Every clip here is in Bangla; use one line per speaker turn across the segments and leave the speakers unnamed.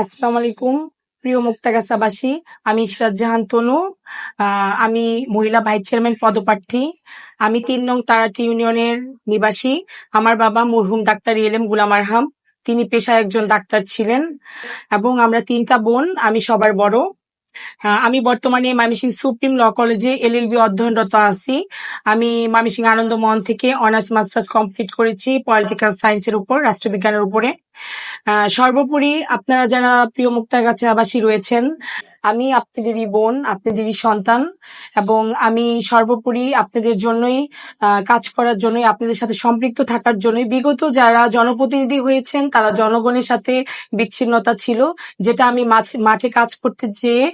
আসসালামু আলাইকুম প্রিয় মুক্তাগাছাবাসী, আমি ইশরাত তনু আমি মহিলা ভাইস চেয়ারম্যান পদপ্রার্থী। আমি তিন নং তারাটি ইউনিয়নের নিবাসী। আমার বাবা মরহুম ডাক্তার এলএম গুলাম আরহাম। তিনি পেশায় একজন ডাক্তার ছিলেন এবং আমরা তিনটা বোন, আমি সবার বড়। আমি বর্তমানে মামিসিং সুপ্রিম ল কলেজে এলএলবি অধ্যয়নরত আছি। আমি মামিসিং আনন্দ মোহন থেকে অনার্স মাস্টার্স কমপ্লিট করেছি পলিটিক্যাল সায়েন্সের উপর, রাষ্ট্রবিজ্ঞানের উপরে। সর্বোপরি আপনারা যারা প্রিয় মুক্তার কাছে আবাসী রয়েছেন, আমি আপনাদেরই বোন আপনাদেরই সন্তান, এবং আমি সর্বোপরি আপনাদের জন্যই কাজ করার জন্যই, আপনাদের সাথে সম্পৃক্ত থাকার জন্যই, বিগত যারা জনপ্রতিনিধি হয়েছেন, তারা জনগণের সাথে বিচ্ছিন্নতা ছিল, যেটা আমি মাঠে কাজ করতে যেয়ে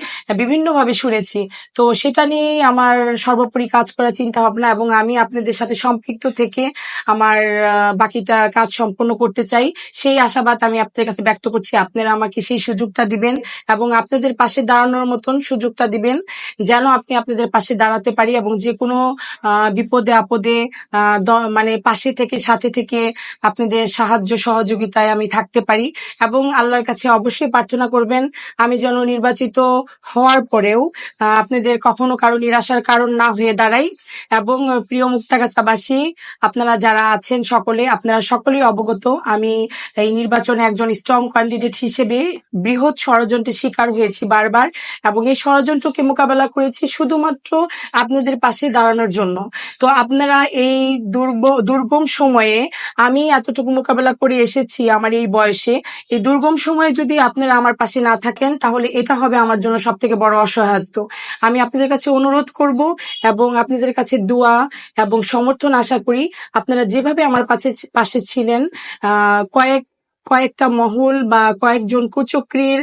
বিভিন্নভাবে শুনেছি। তো সেটা নিয়েই আমার সর্বোপরি কাজ করার চিন্তা ভাবনা এবং আমি আপনাদের সাথে সম্পৃক্ত থেকে আমার বাকিটা কাজ সম্পন্ন করতে চাই। সেই আশাবাদ আমি আপনাদের কাছে ব্যক্ত করছি, আপনারা আমাকে সেই সুযোগটা দিবেন এবং আপনাদের পাশে দাঁড়ানোর মতন সুযোগটা দিবেন যেন আপনি আপনাদের পাশে দাঁড়াতে পারি এবং যে কোনো বিপদে আপদে মানে পাশে থেকে সাথে থেকে আপনাদের সাহায্য সহযোগিতায় আমি থাকতে পারি এবং আল্লাহর কাছে অবশ্যই প্রার্থনা করবেন, আমি যেন নির্বাচিত হওয়ার পরেও আপনাদের কখনো কারও নিরাশার কারণ না হয়ে দাঁড়াই এবং প্রিয় মুক্তাগাছাবাসী, আপনারা যারা আছেন সকলে, আপনারা সকলেই অবগত আমি এই নির্বাচনে একজন স্ট্রং ক্যান্ডিডেট হিসেবে বৃহৎ ষড়যন্ত্রের শিকার হয়েছি বারবার এবং এই ষড়যন্ত্রকে মোকাবেলা করেছি শুধুমাত্র আপনাদের পাশে দাঁড়ানোর জন্য। তো আপনারা এই দুর্গম সময়ে আমি এতটুকু মোকাবেলা করে এসেছি আমার এই বয়সে। এই দুর্গম সময়ে যদি আপনারা আমার পাশে না থাকেন, তাহলে এটা হবে আমার জন্য সব থেকে বড় অসহায়ত্ব। আমি আপনাদের কাছে অনুরোধ করব এবং আপনাদের কাছে দোয়া এবং সমর্থন আশা করি আপনারা যেভাবে আমার পাশে পাশে ছিলেন কয়েক কয়েকটা মহল বা কয়েকজন কুচক্রির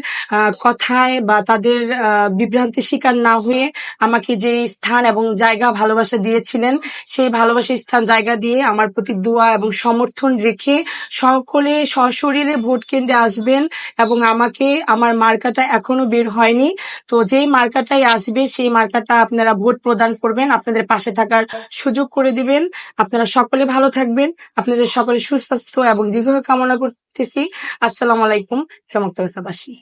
কথায় বা তাদের আহ, বিভ্রান্তির শিকার না হয়ে আমাকে যে স্থান এবং জায়গা ভালোবাসা দিয়েছিলেন সেই ভালোবাসা স্থান জায়গা দিয়ে আমার প্রতি দোয়া এবং সমর্থন রেখে সকলে সশরীরে ভোট কেন্দ্রে আসবেন এবং আমাকে আমার মার্কাটা এখনও বের হয়নি। তো যেই মার্কাটাই আসবে সেই মার্কাটা আপনারা ভোট প্রদান করবেন আপনাদের পাশে থাকার সুযোগ করে দিবেন। আপনারা সকলে ভালো থাকবেন। আপনাদের সকলে সুস্বাস্থ্য এবং দীর্ঘ কামনা করতেছি। আসসালামু আলাইকুম চমকতাবাসী